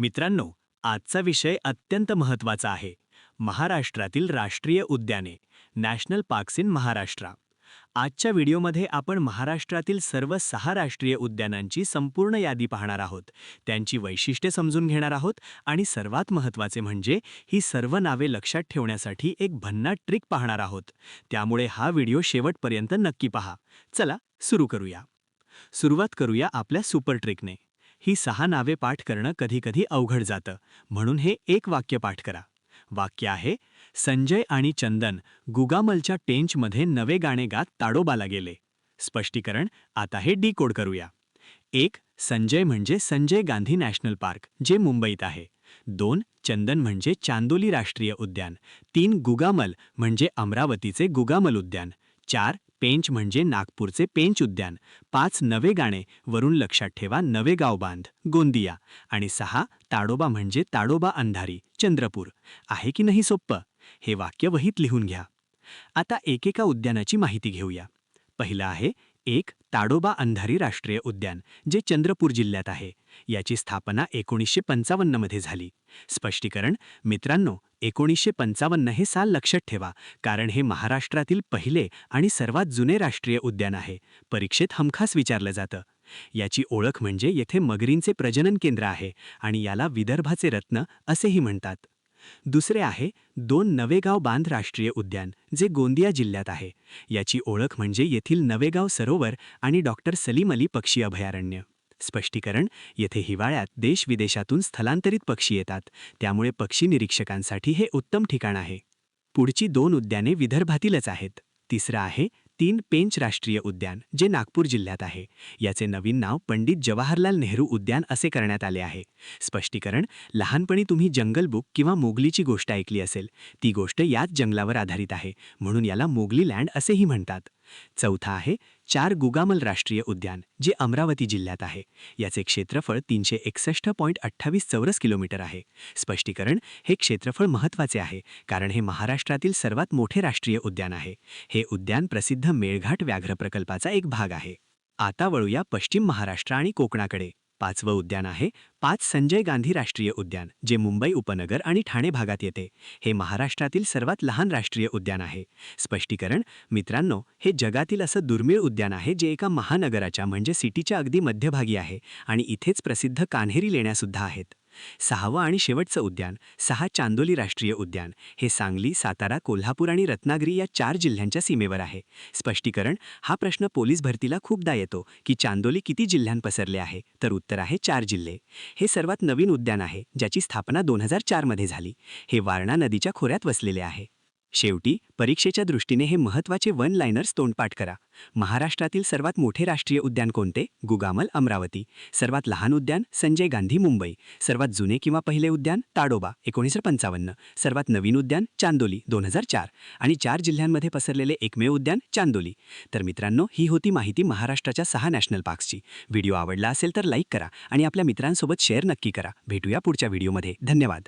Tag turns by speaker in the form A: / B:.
A: मित्रांनो आजचा विषय अत्यंत महत्त्वाचा आहे. महाराष्ट्रातील राष्ट्रीय उद्याने नॅशनल पार्क्स इन महाराष्ट्रा. आजच्या व्हिडिओमध्ये आपण महाराष्ट्रातील सर्व सहा राष्ट्रीय उद्यानांची संपूर्ण यादी पाहणार आहोत. त्यांची वैशिष्ट्ये समजून घेणार आहोत आणि सर्वात महत्त्वाचे म्हणजे ही सर्व नावे लक्षात ठेवण्यासाठी एक भन्नाट ट्रिक पाहणार आहोत. त्यामुळे हा व्हिडिओ शेवटपर्यंत नक्की पहा. चला सुरू करूया. सुरुवात करूया आपल्या सुपर ट्रिकने. ही सहा नावे पाठ करणं कधीकधी अवघड जातं. म्हणून हे एक वाक्य पाठ करा. वाक्य आहे संजय आणि चंदन गुगामलच्या टेंचमध्ये नवे गाणे गात ताडोबाला गेले. स्पष्टीकरण आता हे डीकोड करूया. एक संजय म्हणजे संजय गांधी नॅशनल पार्क जे मुंबईत आहे. दोन चंदन म्हणजे चांदोली राष्ट्रीय उद्यान. तीन गुगामल म्हणजे अमरावतीचे गुगामल उद्यान. चार पेंच म्हणजे नागपूरचे पेंच उद्यान. पाच नवे गाणे वरून लक्षात ठेवा नवे गाव बांध गोंदिया. आणि सहा ताडोबा म्हणजे ताडोबा अंधारी चंद्रपूर. आहे की नाही सोप्पं? हे वाक्य वहीत लिहून घ्या. आता एकेका उद्यानाची माहिती घेऊया. पहिलं आहे एक ताडोबा अंधारी राष्ट्रीय उद्यान जे चंद्रपूर जिल्ह्यात आहे. याची स्थापना एकोणीसशे पंचावन्नमध्ये झाली. स्पष्टीकरण मित्रांनो एकोणीसशे पंचावन्न हे साल लक्षात ठेवा कारण हे महाराष्ट्रातील पहिले आणि सर्वात जुने राष्ट्रीय उद्यान आहे. परीक्षेत हमखास विचारलं जातं. याची ओळख म्हणजे येथे मगरींचे प्रजनन केंद्र आहे आणि याला विदर्भाचे रत्न असेही म्हणतात. दुसरे आहे दोन नवेगाव बांध राष्ट्रीय उद्यान जे गोंदिया जिल्ह्यात आहे. याची ओळख म्हणजे येथील नवेगाव सरोवर आणि डॉक्टर सलीम अली पक्षी अभयारण्य. स्पष्टीकरण येथे हिवाळ्यात देश विदेशातून स्थलांतरित पक्षी येतात. त्यामुळे पक्षी निरीक्षकांसाठी हे उत्तम ठिकाण आहे. पुढची दोन उद्याने विदर्भातीलच आहेत. तिसरं आहे तीन पेंच राष्ट्रीय उद्यान जे नागपूर जिल्ह्यात आहे. याचे नवीन नाव पंडित जवाहरलाल नेहरू उद्यान असे करण्यात आले आहे. स्पष्टीकरण लहानपणी तुम्ही जंगल बुक किंवा मोगलीची गोष्ट ऐकली असेल. ती गोष्ट याच जंगलावर आधारित आहे म्हणून याला मोगली लँड असेही म्हणतात. चौथा आहे चार गुगामल राष्ट्रीय उद्यान जे अमरावती जिल्ह्यात आहे. याचे क्षेत्रफळ तीनशे एकसष्ट पॉईंट अठ्ठावीस चौरस किलोमीटर आहे. स्पष्टीकरण हे क्षेत्रफळ महत्त्वाचे आहे कारण हे महाराष्ट्रातील सर्वात मोठे राष्ट्रीय उद्यान आहे. हे उद्यान प्रसिद्ध मेळघाट व्याघ्र प्रकल्पाचा एक भाग आहे. आता वळूया पश्चिम महाराष्ट्र आणि कोकणाकडे. पाचवं उद्यान आहे. पाच संजय गांधी राष्ट्रीय उद्यान जे मुंबई उपनगर आणि ठाणे भागात येते. हे महाराष्ट्रातील सर्वात लहान राष्ट्रीय उद्यान आहे. स्पष्टीकरण मित्रांनो हे जगातील असं दुर्मिळ उद्यान आहे जे एका महानगराच्या म्हणजे सिटीच्या अगदी मध्यभागी आहे आणि इथेच प्रसिद्ध कान्हेरी लेण्यासुद्धा आहेत. सहावं आणि शेवटचं उद्यान सहा चांदोली राष्ट्रीय उद्यान. हे सांगली सातारा कोल्हापूर आणि रत्नागिरी या चार जिल्ह्यांच्या सीमेवर आहे. स्पष्टीकरण हा प्रश्न पोलीस भरतीला खूपदा येतो की चांदोली किती जिल्ह्यां पसरले आहे तर उत्तर आहे चार जिल्हे. हे सर्वात नवीन उद्यान आहे ज्याची स्थापना दोन हजार चारमध्ये झाली. हे वारणा नदीच्या खोऱ्यात वसलेले आहे. शेवटी परीक्षेच्या दृष्टीने हे महत्त्वाचे वन लायनर्स तोंडपाठ करा. महाराष्ट्रातील सर्वात मोठे राष्ट्रीय उद्यान कोणते? गुगामल अमरावती. सर्वात लहान उद्यान संजय गांधी मुंबई. सर्वात जुने किंवा पहिले उद्यान ताडोबा एकोणीसशे पंचावन्न. सर्वात नवीन उद्यान चांदोली दोन हजार चार. आणि चार जिल्ह्यांमध्ये पसरलेले एकमेव उद्यान चांदोली. तर मित्रांनो ही होती माहिती महाराष्ट्राच्या सहा नॅशनल पार्क्सची. व्हिडिओ आवडला असेल तर लाईक करा आणि आपल्या मित्रांसोबत शेअर नक्की करा. भेटूया पुढच्या व्हिडिओमध्ये. धन्यवाद.